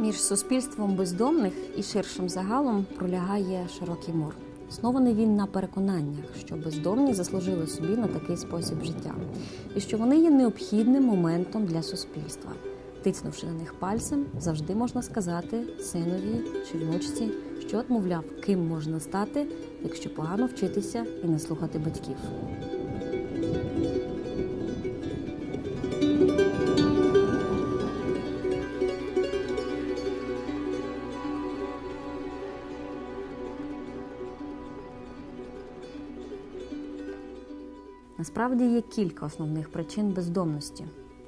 Між суспільством бездомних і ширшим загалом пролягає широкий мур. Оснований він на переконаннях, що бездомні заслужили собі на такий спосіб життя, і що вони є необхідним моментом для суспільства. Тицнувши на них пальцем, завжди можна сказати синові чи внучці, що мовляв, ким можна стати, якщо погано вчитися і не слухати батьків. Насправді є кілька основних причин бездомності: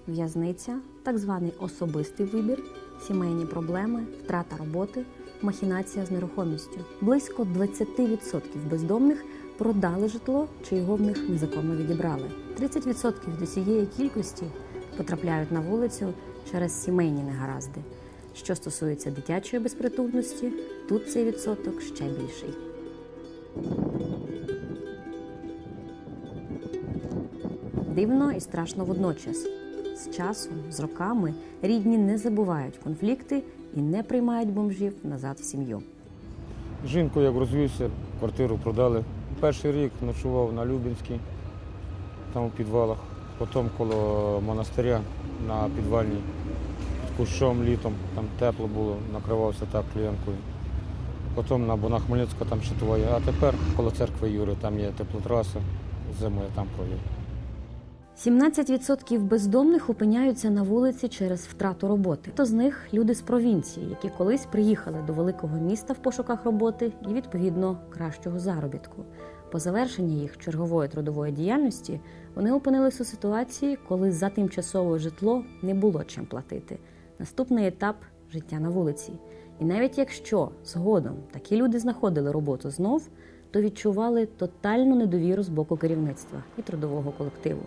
в'язниця, так званий особистий вибір, сімейні проблеми, втрата роботи, махінація з нерухомістю. Близько 20% бездомних продали житло чи його в них незаконно відібрали. 30% до цієї кількості потрапляють на вулицю через сімейні негаразди. Що стосується дитячої безпритульності, тут цей відсоток ще більший. Дивно і страшно водночас. З часом, з роками рідні не забувають конфлікти і не приймають бомжів назад в сім'ю. Жінку як розвівся, квартиру продали. Перший рік ночував на Любінській, там у підвалах. Потім коло монастиря на підвальній під кущом літом, там тепло було, накривався так клієнткою. Потім на Бона там ще твоє. А тепер коло церкви Юри, там є теплотраса, зимою там провів. 17% бездомних опиняються на вулиці через втрату роботи. То з них люди з провінції, які колись приїхали до великого міста в пошуках роботи і відповідно кращого заробітку. По завершенні їх чергової трудової діяльності вони опинилися у ситуації, коли за тимчасове житло не було чим платити. Наступний етап життя на вулиці. І навіть якщо згодом такі люди знаходили роботу знов, то відчували тотальну недовіру з боку керівництва і трудового колективу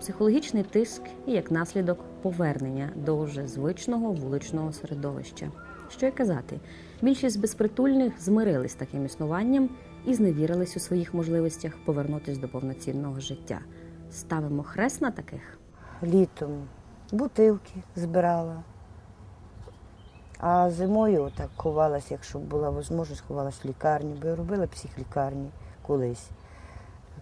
психологічний тиск і як наслідок повернення до вже звичного вуличного середовища. Що й казати, більшість безпритульних змирились з таким існуванням і зневірились у своїх можливостях повернутися до повноцінного життя. Ставимо хрест на таких. літом бутилки збирала. А зимою так ховалась, якщо була можливість, ховалась в лікарні, бо я робила психлікарні колись.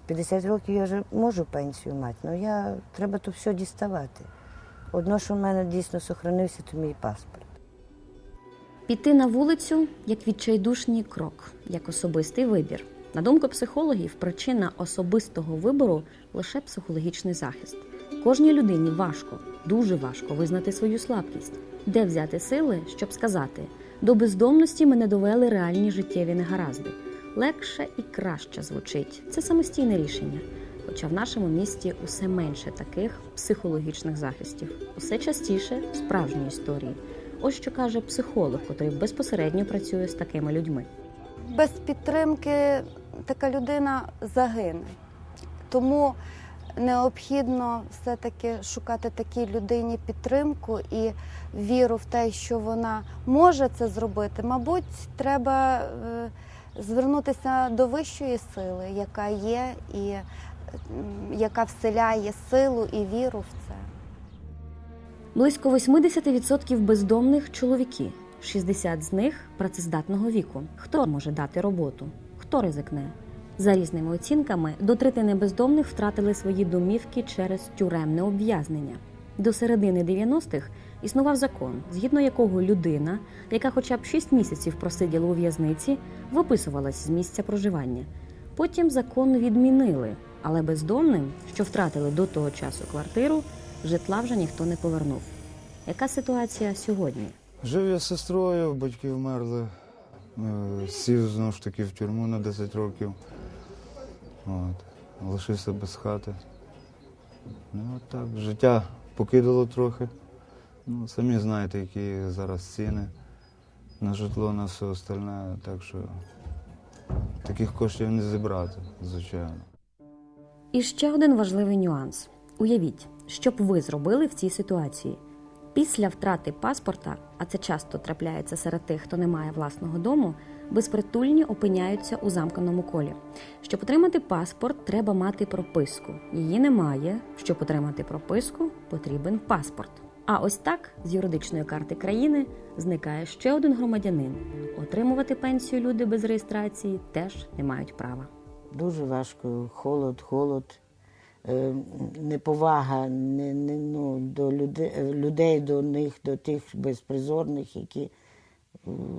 50 років я вже можу пенсію мати, але я, треба то все діставати. Одно, що в мене дійсно сохранився, то мій паспорт. Піти на вулицю як відчайдушний крок, як особистий вибір. На думку психологів, причина особистого вибору лише психологічний захист. Кожній людині важко, дуже важко визнати свою слабкість, де взяти сили, щоб сказати: до бездомності мене довели реальні життєві негаразди. Легше і краще звучить. Це самостійне рішення. Хоча в нашому місті усе менше таких психологічних захистів, усе частіше справжні історії. Ось що каже психолог, який безпосередньо працює з такими людьми. без підтримки така людина загине. Тому необхідно все-таки шукати такій людині підтримку і віру в те, що вона може це зробити. Мабуть, треба е, звернутися до вищої сили, яка є, і яка вселяє силу і віру в це. Близько 80% бездомних чоловіки, 60 з них працездатного віку. Хто може дати роботу? Хто ризикне? За різними оцінками, до третини бездомних втратили свої домівки через тюремне обв'язнення. До середини 90-х існував закон, згідно якого людина, яка хоча б 6 місяців просиділа у в'язниці, виписувалась з місця проживання. Потім закон відмінили, але бездомним, що втратили до того часу квартиру, житла вже ніхто не повернув. Яка ситуація сьогодні? Жив я з сестрою, батьки вмерли. Е, Сів знову ж таки в тюрму на 10 років. От. Лишився без хати. Ну, от так, життя покидало трохи. Ну, самі знаєте, які зараз ціни на житло, на все остальне. Так що таких коштів не зібрати, звичайно. І ще один важливий нюанс: уявіть, що б ви зробили в цій ситуації. Після втрати паспорта, а це часто трапляється серед тих, хто не має власного дому, безпритульні опиняються у замкненому колі. Щоб отримати паспорт, треба мати прописку. Її немає. Щоб отримати прописку, потрібен паспорт. А ось так з юридичної карти країни зникає ще один громадянин. Отримувати пенсію люди без реєстрації теж не мають права. Дуже важко. Холод, холод, е, неповага не, не, ну, до людей, людей, до них, до тих безпризорних, які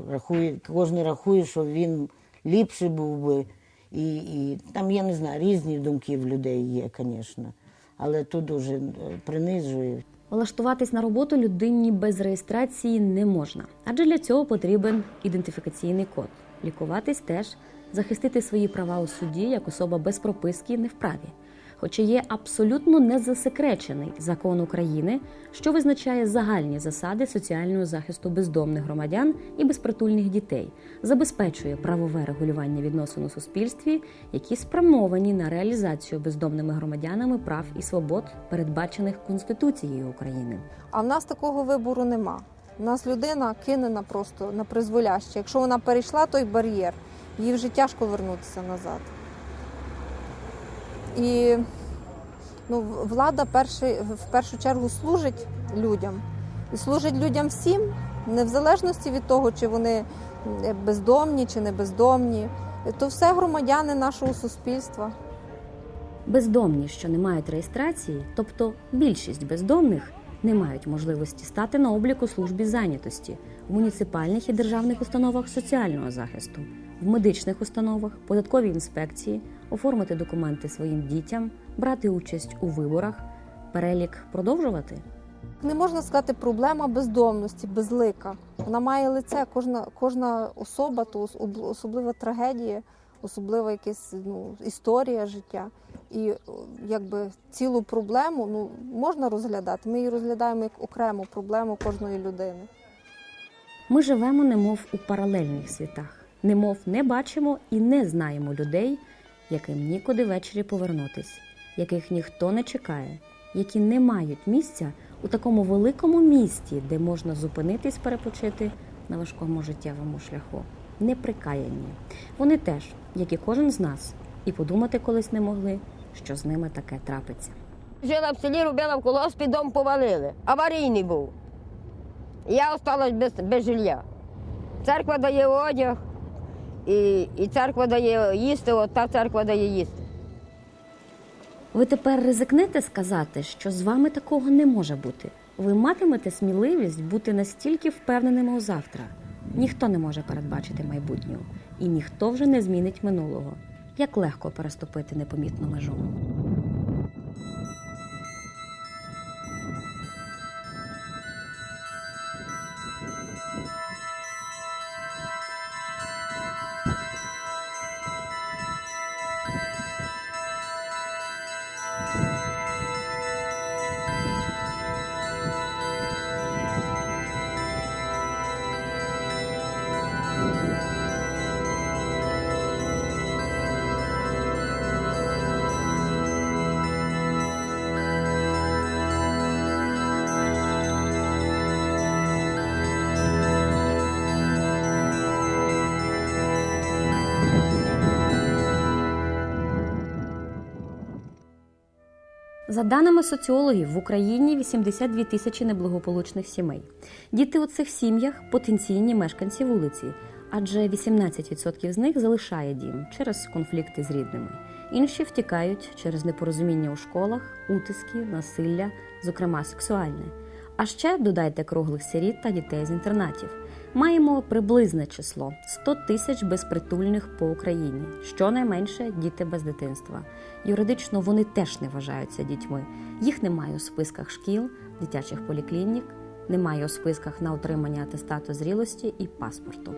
рахує, кожен рахує, що він ліпший був би. І, і там, я не знаю, різні думки в людей є, звісно. Але тут дуже е, принижує. Влаштуватись на роботу людині без реєстрації не можна, адже для цього потрібен ідентифікаційний код. Лікуватись теж, захистити свої права у суді як особа без прописки не вправі. Хоча є абсолютно незасекречений закон України, що визначає загальні засади соціального захисту бездомних громадян і безпритульних дітей, забезпечує правове регулювання відносин у суспільстві, які спрямовані на реалізацію бездомними громадянами прав і свобод, передбачених Конституцією України. А в нас такого вибору нема. У нас людина кинена просто на призволяще. Якщо вона перейшла той бар'єр, їй вже тяжко вернутися назад. І ну, влада перший, в першу чергу служить людям. І служить людям всім, не в залежності від того, чи вони бездомні чи не бездомні. То все громадяни нашого суспільства. Бездомні, що не мають реєстрації, тобто більшість бездомних, не мають можливості стати на обліку службі зайнятості в муніципальних і державних установах соціального захисту, в медичних установах, податковій інспекції, оформити документи своїм дітям, брати участь у виборах. Перелік продовжувати. Не можна сказати проблема бездомності, безлика. Вона має лице, кожна, кожна особа, то особлива трагедія, особлива якась ну, історія життя. І якби цілу проблему ну, можна розглядати. Ми її розглядаємо як окрему проблему кожної людини. Ми живемо, немов у паралельних світах, немов не бачимо і не знаємо людей, яким нікуди ввечері повернутись, яких ніхто не чекає, які не мають місця у такому великому місті, де можна зупинитись, перепочити на важкому життєвому шляху. Неприкаянні. Вони теж, як і кожен з нас, і подумати колись не могли, що з ними таке трапиться. Жила в селі, робила в колоспі, дом повалили. Аварійний був. Я осталась без, без жилья. Церква дає одяг, і, і церква дає їсти, от та церква дає їсти. Ви тепер ризикнете сказати, що з вами такого не може бути. Ви матимете сміливість бути настільки впевненими у завтра. Ніхто не може передбачити майбутнього, і ніхто вже не змінить минулого. Як легко переступити непомітну межу. За даними соціологів, в Україні 82 тисячі неблагополучних сімей. Діти у цих сім'ях потенційні мешканці вулиці, адже 18% з них залишає дім через конфлікти з рідними. Інші втікають через непорозуміння у школах, утиски, насилля, зокрема сексуальне. А ще додайте круглих сиріт та дітей з інтернатів. Маємо приблизне число 100 тисяч безпритульних по Україні, щонайменше діти без дитинства. Юридично вони теж не вважаються дітьми. Їх немає у списках шкіл, дитячих поліклінік, немає у списках на отримання атестату зрілості і паспорту.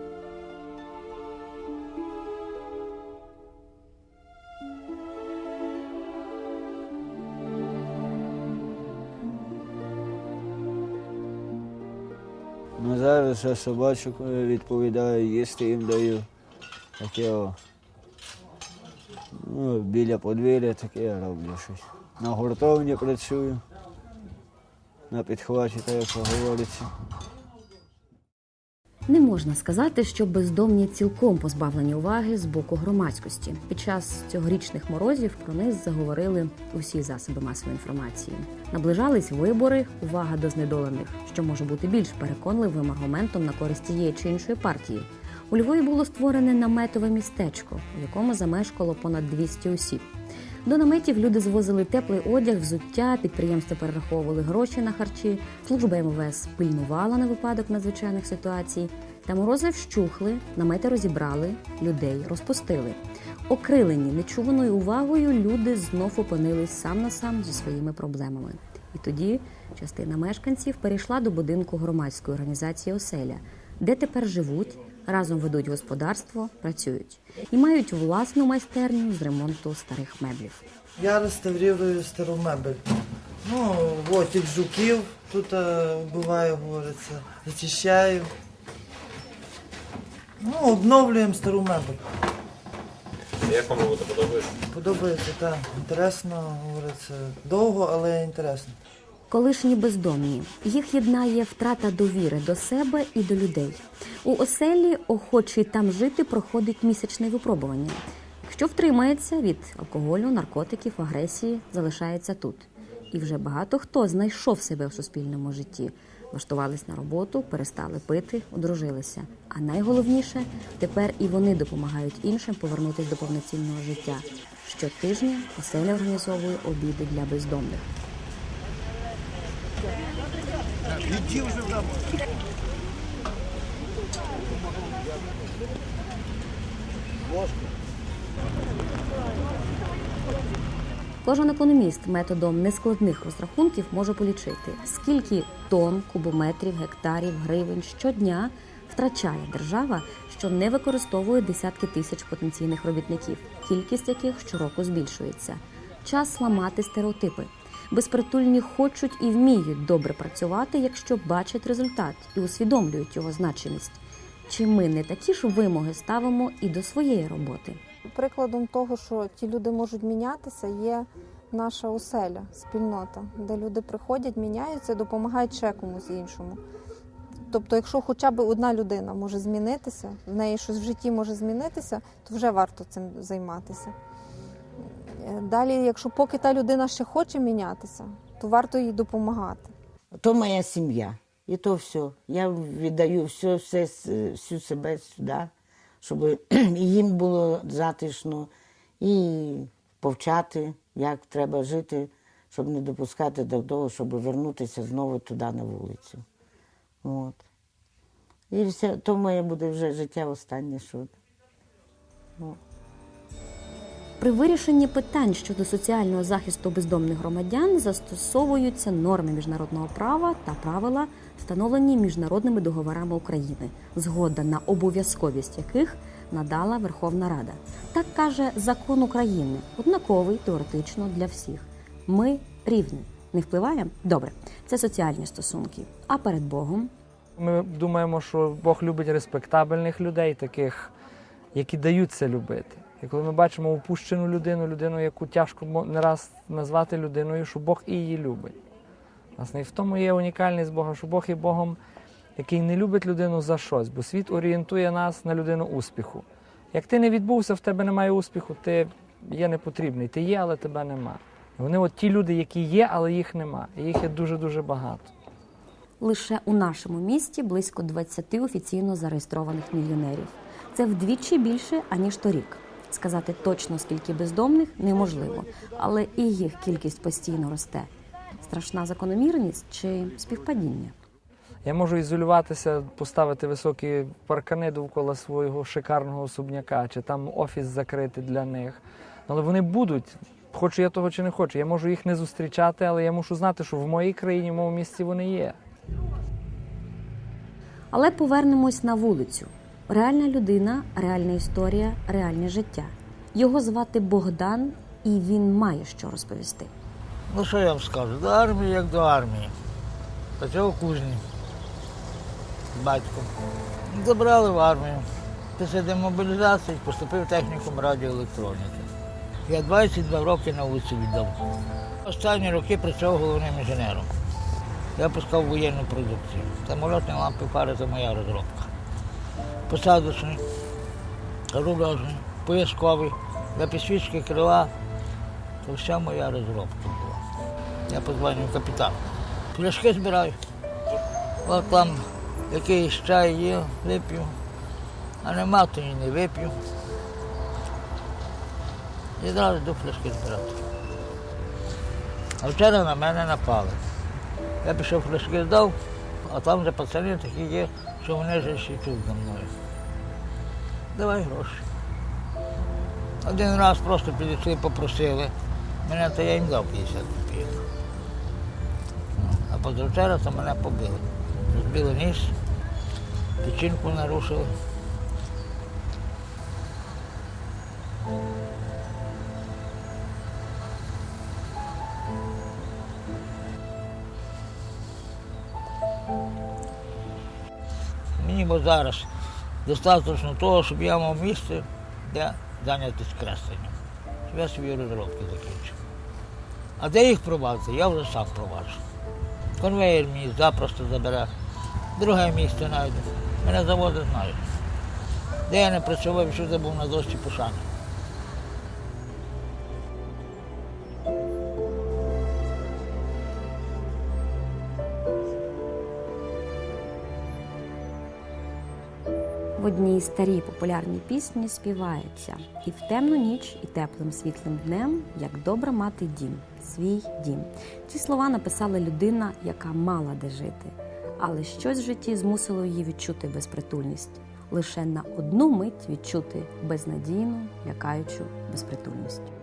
Ну зараз я собачок е, відповідаю, їсти їм даю. Таке о. Ну, біля подвір'я таке я роблю щось. На гуртовні працюю. На підхваті, так як говориться. Не можна сказати, що бездомні цілком позбавлені уваги з боку громадськості. Під час цьогорічних морозів про них заговорили усі засоби масової інформації. Наближались вибори, увага до знедолених, що може бути більш переконливим аргументом на користь тієї чи іншої партії. У Львові було створене наметове містечко, в якому замешкало понад 200 осіб. До наметів люди звозили теплий одяг, взуття, підприємства перераховували гроші на харчі, служба МВС пильнувала на випадок надзвичайних ситуацій. Та морози вщухли, намети розібрали, людей розпустили. Окрилені нечуваною увагою, люди знов опинились сам на сам зі своїми проблемами. І тоді частина мешканців перейшла до будинку громадської організації Оселя, де тепер живуть, разом ведуть господарство, працюють і мають власну майстерню з ремонту старих меблів. Я реставрирую стару мебель. Ну, от тих жуків тут е, вбиваю, говориться, зачищаю. Ну, обновлюємо стару мебель. Як вам робота подобається? Подобається, так. Інтересно, говориться, довго, але інтересно. Колишні бездомні їх єднає втрата довіри до себе і до людей. У оселі охочий там жити проходить місячне випробування. Якщо втримається від алкоголю, наркотиків, агресії, залишається тут. І вже багато хто знайшов себе в суспільному житті, влаштувались на роботу, перестали пити, одружилися. А найголовніше тепер і вони допомагають іншим повернутися до повноцінного життя. Щотижня оселя організовує обіди для бездомних. Кожен економіст методом нескладних розрахунків може полічити, скільки тонн, кубометрів, гектарів, гривень щодня втрачає держава, що не використовує десятки тисяч потенційних робітників, кількість яких щороку збільшується. Час ламати стереотипи. Безпритульні хочуть і вміють добре працювати, якщо бачать результат і усвідомлюють його значимість. Чи ми не такі ж вимоги ставимо і до своєї роботи? Прикладом того, що ті люди можуть мінятися, є наша оселя, спільнота, де люди приходять, міняються, допомагають ще комусь іншому. Тобто, якщо хоча б одна людина може змінитися, в неї щось в житті може змінитися, то вже варто цим займатися. Далі, якщо поки та людина ще хоче мінятися, то варто їй допомагати. То моя сім'я. І то все. Я віддаю все, все, всю себе сюди, щоб їм було затишно, і повчати, як треба жити, щоб не допускати до того, щоб вернутися знову туди на вулицю. От. І все, то моє буде вже життя останнє, що. При вирішенні питань щодо соціального захисту бездомних громадян застосовуються норми міжнародного права та правила, встановлені міжнародними договорами України, згода на обов'язковість яких надала Верховна Рада. Так каже закон України, однаковий теоретично для всіх. Ми рівні. Не впливає? Добре, це соціальні стосунки. А перед Богом Ми думаємо, що Бог любить респектабельних людей, таких, які даються любити. І коли ми бачимо упущену людину, людину, яку тяжко не раз назвати людиною, що Бог і її любить. Власне, і в тому є унікальність Бога, що Бог є Богом, який не любить людину за щось, бо світ орієнтує нас на людину успіху. Як ти не відбувся, в тебе немає успіху, ти є непотрібний. Ти є, але тебе нема. І вони от ті люди, які є, але їх нема. І їх є дуже-дуже багато. Лише у нашому місті близько 20 офіційно зареєстрованих мільйонерів. Це вдвічі більше аніж торік. Сказати точно скільки бездомних неможливо, але і їх кількість постійно росте. Страшна закономірність чи співпадіння? Я можу ізолюватися, поставити високі паркани довкола свого шикарного особняка, чи там офіс закрити для них. Але вони будуть, хочу я того чи не хочу. Я можу їх не зустрічати, але я мушу знати, що в моїй країні, в моєму місці вони є. Але повернемось на вулицю. Реальна людина, реальна історія, реальне життя. Його звати Богдан, і він має що розповісти. Ну що я вам скажу? До армії як до армії. У кузні з батьком. Забрали в армію. Після демобілізації поступив технікум радіоелектроніки. Я 22 роки на вулиці віддав. Останні роки працював головним інженером. Я пускав воєнну продукцію. Самолітні лампи фари це моя розробка. Посадочний, рульожний, поясковий, для підсвічки крила. Це вся моя розробка була. Я позвоню капітан. Пляшки збираю. От там якийсь чай є, вип'ю, а нема, то і не вип'ю. І одразу йду пляшки збирати. А вчора на мене напали. Я пішов флешки здав, а там вже пацани такі є, що вони вже ще тут за мною. Давай гроші. Один раз просто підійшли, попросили. Мене то я їм дав 50 копійок. А позавчора то мене побили. Розбили ніс, печінку нарушили. Зараз достатньо того, щоб я мав місце, де зайнятися кресленням. Щоб я свої розробки закінчив. А де їх провадити, я вже сам проваджу. Конвейер мені запросто забере. Друге місце знайду. Мене заводи знають. Де я не працював, що був на дошці пошани. Одній старій популярній пісні співається і в темну ніч, і теплим світлим днем, як добре мати дім, свій дім. Ці слова написала людина, яка мала де жити, але щось в житті змусило її відчути безпритульність, лише на одну мить відчути безнадійну, лякаючу безпритульність.